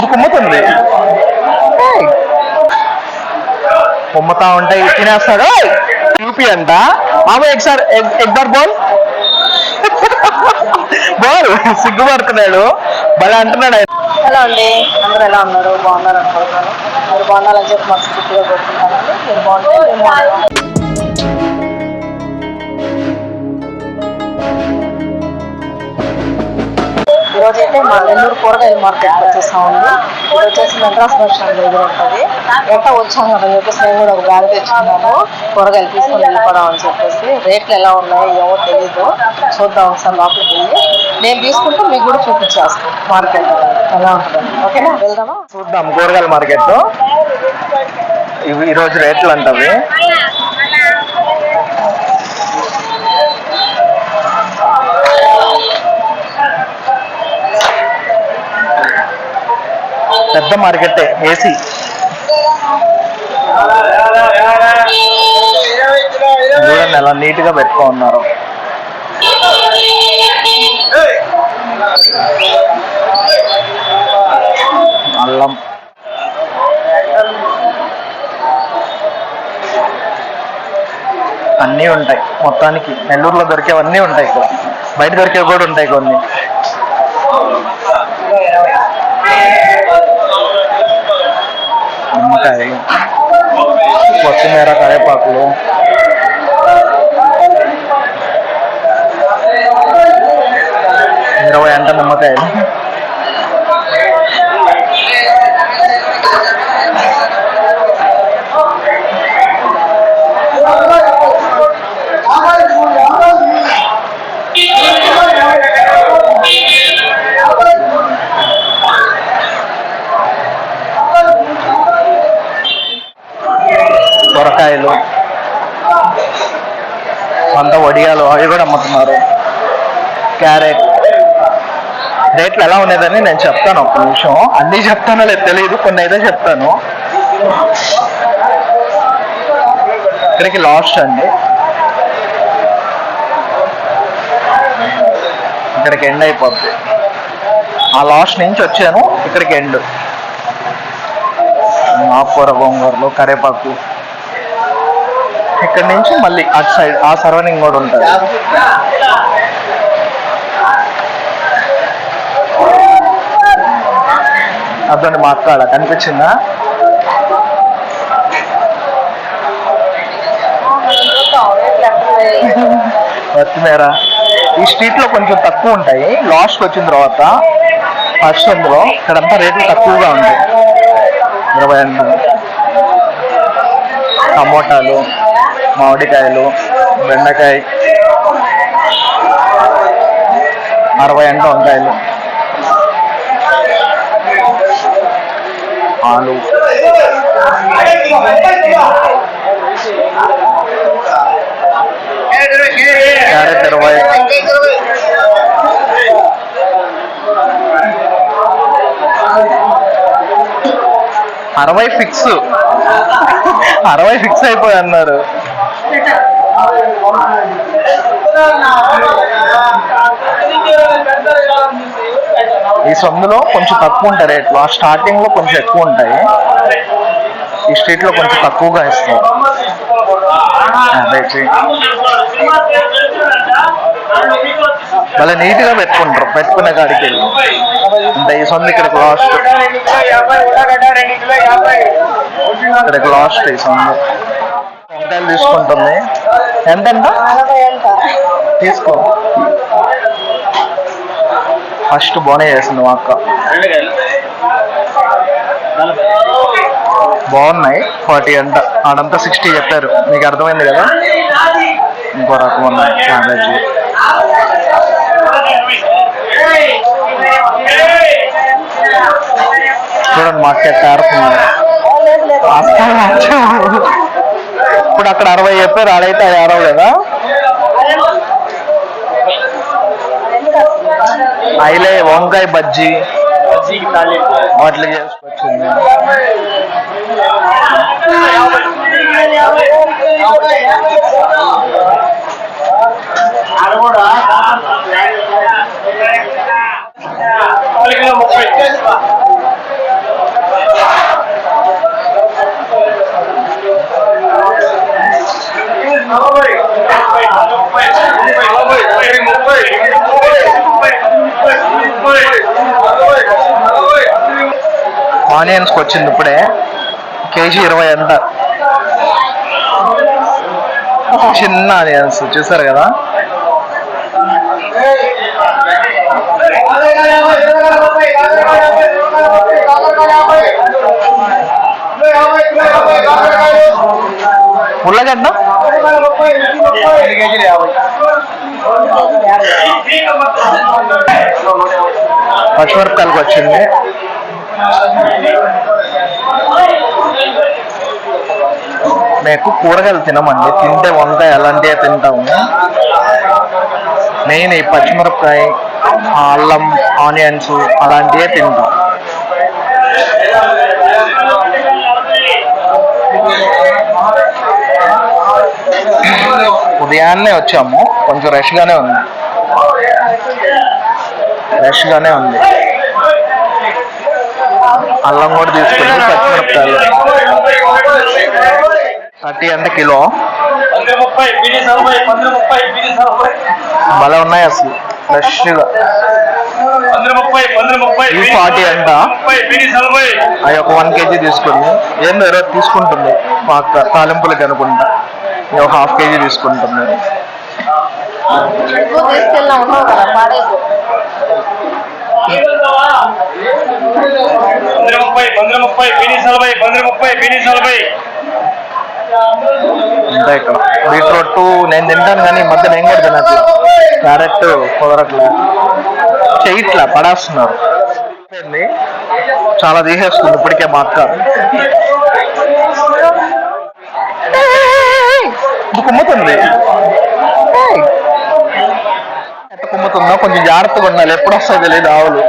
ఇది కుమ్ముతుంది కుమ్ముతా ఉంటాయి తినేస్తాడు యూపీ అంట. మామ ఎక్సార్ ఎక్బార్ బోల్. బోల్. సిగ్గుపడుతున్నాడు. భలే అంటున్నాడు ఆయన. హలో అండి. అందరూ ఎలా ఉన్నారు? బాగున్నారు? అనుకుంటున్నాను మీరు బాగున్నారని చెప్పి మనస్ఫూర్తిగా కోరుకుంటున్నానండి మీరు బాగుంటే. అయితే మా నెల్లూరు కూరగాయల మార్కెట్ ఉంది ఇది వచ్చేసి మెడ్రాస్ బస్ స్టాండ్ దగ్గర ఉంటుంది. ఎట్లా వచ్చాం కదా అని చెప్పేసి నేను కూడా ఒక బ్యాగ్ తెచ్చుకున్నాను. కూరగాయలు తీసుకొని వెళ్ళిపోదాం అని చెప్పేసి. రేట్లు ఎలా ఉన్నాయో ఏమో తెలీదు. చూద్దాం ఒకసారి లోపలికి వెళ్ళి. నేను తీసుకుంటే మీకు కూడా చూపించేస్తాను మార్కెట్ ఎలా ఉంటుంది. ఓకేనా? వెళ్దామా? చూద్దాం కూరగాయల మార్కెట్. ఇవి రేట్లు అంటవి. పెద్ద మార్కెట్ ఏసీ. చూడండి ఎలా నీట్గా పెట్టుకో ఉన్నారు. అల్లం. అన్నీ ఉంటాయి మొత్తానికి. నెల్లూరులో దొరికేవన్నీ ఉంటాయి ఇక్కడ. బయట దొరికేవి కూడా ఉంటాయి కొన్ని. నిమ్మకాయ కొత్తిమీర కరేపాకులు ఇరవై అంట నిమ్మకాయలు సొరకాయలు అంత వడియాలు అవి కూడా అమ్ముతున్నారు. క్యారెట్. రేట్లు ఎలా ఉండేదని నేను చెప్తాను ఒక్క నిమిషం. అన్నీ చెప్తానో లేదు తెలియదు కొన్ని అయితే చెప్తాను. ఇక్కడికి లాస్ట్ అండి. ఇక్కడికి ఎండ్ అయిపోద్ది. ఆ లాస్ట్ నుంచి వచ్చాను ఇక్కడికి ఎండ్. ఆకుకూర గోంగూరలు కరేపాకు. ఇక్కడ నుంచి మళ్ళీ అటు సైడ్ ఆ సరౌండింగ్ కూడా ఉంటుంది. అర్థండి మా అక్క కనిపించిందా? కొత్తిమీర ఈ స్ట్రీట్లో కొంచెం తక్కువ ఉంటాయి. లాస్ట్ వచ్చిన తర్వాత ఫస్ట్ అందులో ఇక్కడంతా రేట్లు తక్కువగా ఉంటాయి. ఇరవై టమోటాలు మామిడికాయలు బెండకాయ అరవై అంట వంకాయలు. ఆలు. క్యారెట్ ఇరవై. అరవై ఫిక్స్ అరవై ఫిక్స్ అయిపోయి అన్నారు. ఈ సొమ్ములో కొంచెం తక్కువ ఉంటాయి రేట్లు. ఆ స్టార్టింగ్లో కొంచెం ఎక్కువ ఉంటాయి. ఈ స్ట్రీట్లో కొంచెం తక్కువగా ఇస్తారు. భలే నీట్గా పెట్టుకుంటారు. పెట్టుకునే కాడికి అంటే ఈ సొంత ఇక్కడికి లాస్ట్. ఇక్కడికి లాస్ట్ ఈ సొంత వంకాయలు తీసుకుంటుంది. ఎంతంట తీసుకో. ఫస్ట్ బోనే చేసింది మా అక్క. బాగున్నాయి. ఫార్టీ అంట. ఆడంతా సిక్స్టీ చెప్పారు. మీకు అర్థమైంది కదా? ఇంకో రకం ఉన్నాయి క్యాబేజీ. చూడండి మా అక్క తారుతున్నారు అప్పుడు ఇప్పుడు అక్కడ అరవై చెప్పారు ఆడైతే అది అరవై కదా? అయిలే వంకాయ బజ్జీ. అట్లా చేసుకొచ్చింది. ఆనియన్స్కి వచ్చింది ఇప్పుడే. కేజీ ఇరవై అంట. చిన్న ఆనియన్స్ చూసారు కదా? ఉల్లగడ్డ? పచ్చిమిరపకాయలకు వచ్చింది. మేము ఎక్కువ కూరగాయలు తినమండి. తింటే వంకాయ అలాంటివే తింటాము. మెయిన్ ఈ పచ్చిమిరపకాయ అల్లం ఆనియన్స్ అలాంటివే తింటాం. ఉదయాన్నే వచ్చాము. కొంచెం రష్గానే ఉంది. రష్గానే ఉంది. అల్లం కూడా తీసుకుంది పచ్చిమిరపకాయలు థర్టీ అంటే కిలో? భలే ఉన్నాయి అసలు. ఫ్రెష్గా. ఈ ఫార్టీ అంట? అవి ఒక వన్ కేజీ తీసుకుంది. ఏందో ఈరోజు తీసుకుంటుంది. మా అక్క తాలింపులకి అనుకుంటా ఇది ఒక హాఫ్ కేజీ తీసుకుంటుంది. తీసుకెళ్ళినా పంద్ర ముప్పై పంద్ర ముప్పై బిడి నలభై పంద్ర ముప్పై బిడి నలభై. ఇంకా ఇక్కడ బీట్రూట్ నేను తింటాను కానీ ఈ మధ్య నేను కూడా తినట్లేదు క్యారెట్ కుదరట్లే చేయట్లా పడేస్తున్నారు. చాలా తీసేస్తుంది ఇప్పటికే మా అక్క ఇది కుమ్ముతుంది. ఎట్ట కుమ్ముతుందో కొంచెం జాగ్రత్తగా ఉండాలి. ఎప్పుడు వస్తాయో తెలియదు ఆవులు.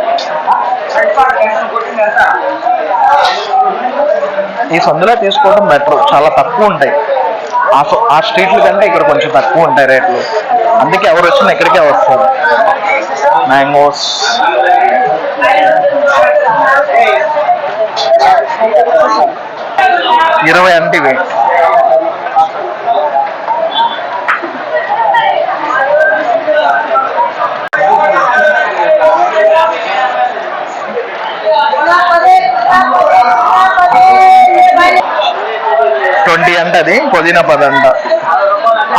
ఈ సందులో తీసుకోవడం బెటర్ చాలా తక్కువ ఉంటాయి. ఆ ఆ స్ట్రీట్ల కంటే ఇక్కడ కొంచెం తక్కువ ఉంటాయి రేట్లు. అందుకే ఎవరు వచ్చినా ఇక్కడికే వస్తారు. మ్యాంగోస్. ఇరవై అంటే ఇవి గడ్డి అంటే అది పుదీనా పది అంట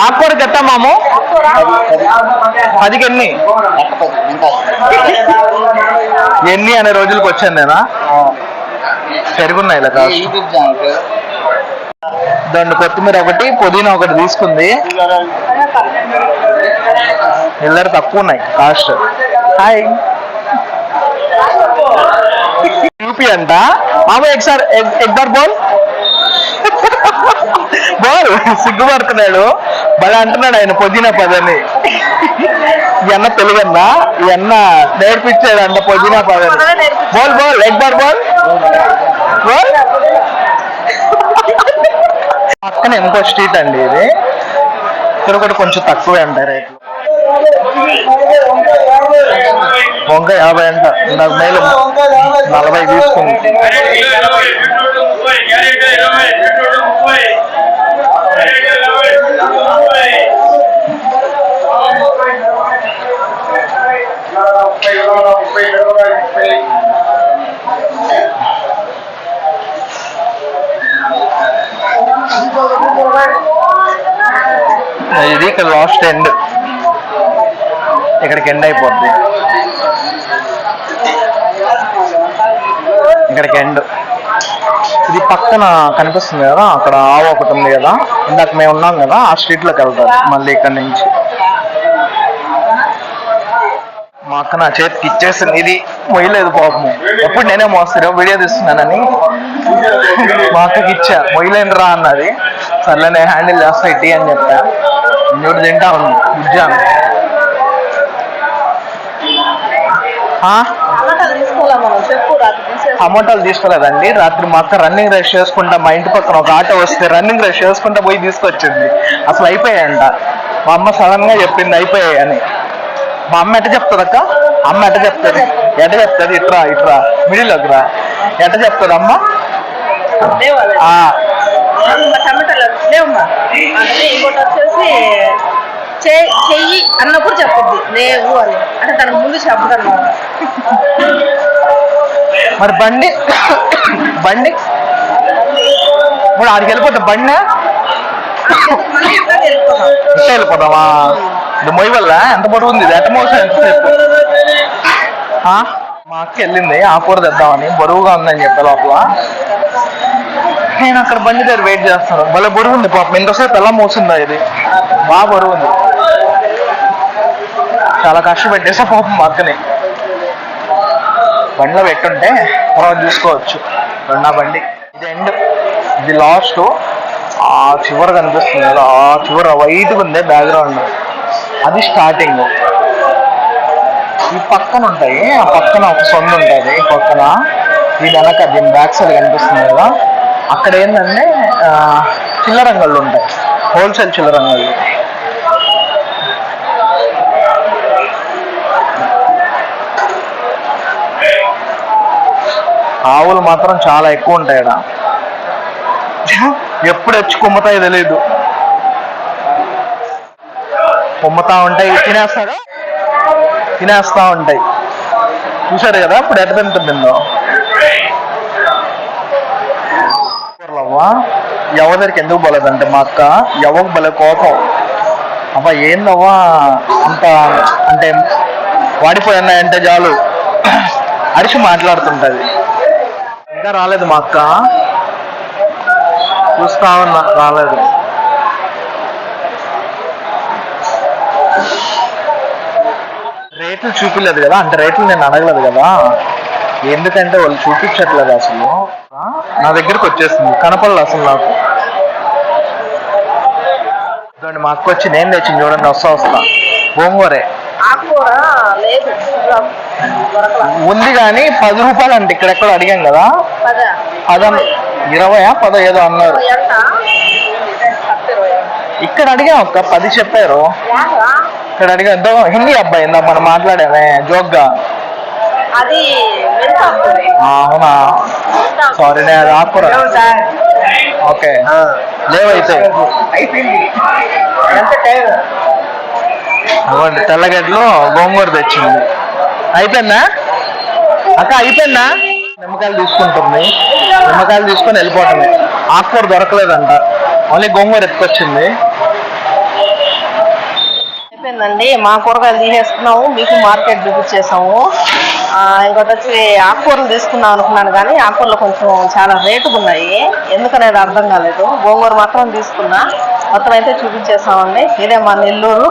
ఆకుకూరకి ఎట్టా మాము. పదికి ఎన్ని? ఎన్ని అనే రోజులకు వచ్చాను నేనా? పెరుగున్నాయి ఇలా కాస్ట్ కొత్తిమీర ఒకటి పుదీనా ఒకటి తీసుకుంది. ఇల్లరు తక్కువ ఉన్నాయి కాస్ట్. హాయ్. యూపీ అంట. మామూలు ఎగ్ సార్ ఎగ్ బార్ బోల్? బోల్ సిగ్గుపడుతున్నాడు భలే అంటున్నాడు ఆయన పుదీనా పదని ఈ అన్న తెలుగన్నా ఈ అన్న నేర్పించాడు అంట పుదీనా పదని బోల్ బోల్ ఎగ్ బార్ బోల్ బోల్ పక్కన ఇంకో స్ట్రీట్ అండి ఇది ఇక్కడ కూడా కొంచెం తక్కువే ఉంటాయి రేట్లు వంకాయ యాభై అంట నాకు మేలు నలభై తీసుకుంది ఇది లాస్ట్ ఎండ్ ఇక్కడికి ఎండ్ అయిపోద్ది. ఇక్కడికి ఎండ్ ఇది పక్కన కనిపిస్తుంది కదా అక్కడ ఆవు ఒకటి ఉంది కదా ఇందాక మేము ఉన్నాం కదా ఆ స్ట్రీట్లోకి వెళ్తారు మళ్ళీ ఇక్కడ నుంచి. మా అక్క నా చేతికి ఇచ్చేసింది ఇది మొయ్యలేదు పాపము. ఎప్పుడు నేనే మోస్తాను వీడియో తీస్తున్నానని. మా అక్కకి ఇచ్చా మొయ్యలేను రా అన్నది. సర్లే నేను హ్యాండిల్ చేస్తా ఇటీ అని చెప్పా. ఇంకోటి తింటా ఉంది బుజ్జాను ఆ? టమాటాలు తీసుకోలేదండి. రాత్రి మా అక్క రన్నింగ్ రేస్ చేసుకుంటా మా ఇంటి పక్కన ఒక ఆటో వస్తే రన్నింగ్ రేస్ చేసుకుంటా పోయి తీసుకొచ్చింది. అసలు అయిపోయాయంట. మా అమ్మ సడన్గా చెప్పింది అయిపోయాయి అని. మా అమ్మ ఎట్ట చెప్తుంది అక్క? అమ్మ ఎట్ట చెప్తుంది? ఎట్ట చెప్తుంది? ఇట్రా ఇట్రా. మిడిల్ రా. ఎట్ట చెప్తుంది అమ్మ? లేవాలి ఆ టమాటాలు లేవమ్మా అంటే ఇంకోటి వచ్చేసి చే- చెయ్యి అన్నప్పుడు చెప్పుద్ది. లేవు అని. అంటే తనకు ముందు చెప్పదు మరి బండి బండి. ఇప్పుడు ఆడికి వెళ్ళిపోతాం బండి ఇట్లా వెళ్ళిపోతామా ఇది మొయ్యి వల్ల ఎంత పొడవు ఉంది? ఎట్ట మోసం? ఎంతసేపు ఆ? మా అక్క వెళ్ళింది ఆ కూర తెద్దామని. బరువుగా ఉందని చెప్పే లోపల. నేను అక్కడ బండి దగ్గర వెయిట్ చేస్తాను భలే బరువు ఉంది పాపం. ఇంతసేపు ఎలా మోసిందా ఇది? బాగా బరువు ఉంది. చాలా కష్టపెట్టేసా పాపం మా అక్కని బండిలో పెట్టుంటే తర్వాత చూసుకోవచ్చు. రెండా బండి. ఇది ఎండ్ ఇది లాస్ట్ ఆ చివర కనిపిస్తుంది కదా ఆ చివర వైట్గా ఉంది బ్యాక్గ్రౌండ్ అది స్టార్టింగ్ ఈ పక్కన ఉంటాయి. ఆ పక్కన ఒక సొంత ఉంటుంది. పక్కన. దీని వెనక దీని బ్యాక్ సైడ్ కనిపిస్తుంది కదా. అక్కడ ఏంటంటే ఆ, చిల్లర అంగళ్ళు ఉంటాయి. హోల్సేల్ చిల్లర అంగళ్ళు ఆవులు మాత్రం చాలా ఎక్కువ ఉంటాయి ఇక్కడ ఎప్పుడు వచ్చి కుమ్మతాయో తెలియదు కుమ్మతా ఉంటాయి తినేస్తాడు తినేస్తా ఉంటాయి. చూసారు కదా ఇప్పుడు ఎట్ట తింటుందో కూరలవ్వా ఎవరి దగ్గరికి ఎందుకు పోలేదంటే మా అక్క ఎవరికి భలే కోపం. అవ్వ ఏందవ్వా? అంత అంటే వాడిపోయినాయంటే చాలు. అరిచి మాట్లాడుతుంటది. ఇంకా రాలేదు మా అక్క. చూస్తా ఉన్నా రాలేదు. రేట్లు చూపించలేదు కదా అంటే రేట్లు నేను అడగలేదు కదా. ఎందుకంటే వాళ్ళు చూపించట్లేదు అసలు. నా దగ్గరికి వచ్చేసింది. కనపడలేదు అసలు నాకు. చూడండి మా అక్క వచ్చి నేను తెచ్చింది చూడండి వస్తా వస్తా. గోంగూరే ఉంది కానీ పది రూపాయలు అంటే ఇక్కడెక్కడ అడిగాం కదా? పదా. ఇరవయా పదో ఏదో అన్నారు. ఇక్కడ అడిగాం ఒక్క పది చెప్పారు? ఇక్కడ అడిగా ఎంతో హిందీ అబ్బాయి ఇందాక మనం మాట్లాడామే జోక్గా. అది అవునా. సారీ నేను అది ఆకురా ఓకే. లేవైతే. అవ్వండి తెల్లగడ్డలో గోంగూర తెచ్చింది. అయిపోయిందా? అక్క అయిపోయిందా? నిమ్మకాయలు తీసుకుంటుంది. నిమ్మకాయలు తీసుకొని వెళ్ళిపోతుంది ఆకుకూర దొరకలేదంట. ఓన్లీ గోంగూర ఎత్తుకొచ్చింది. అయిపోయిందండి. మా కూరగాయలు తీసేసుకున్నాము. మీకు మార్కెట్ చూపించేసాము. ఇంకోటి వచ్చి ఆకుకూరలు తీసుకుందాం అనుకున్నాను కానీ ఆకుకూరలు కొంచెం చాలా రేటుగా ఉన్నాయి. ఎందుకనేది అర్థం కాలేదు. గోంగూర మాత్రం తీసుకున్నా. మొత్తం అయితే చూపించేసామండి ఇదే మా నెల్లూరు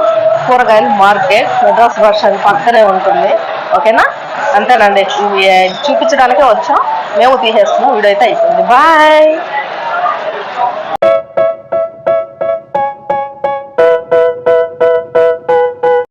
కూరగాయలు మార్కెట్. మెడ్రాస్ బస్ పక్కనే ఉంటుంది. ఓకేనా? అంతేనండి. చూపించడానికే వచ్చాం. మేము తీసేస్తున్నాం. వీడియో అయితే అయిపోయింది. బాయ్!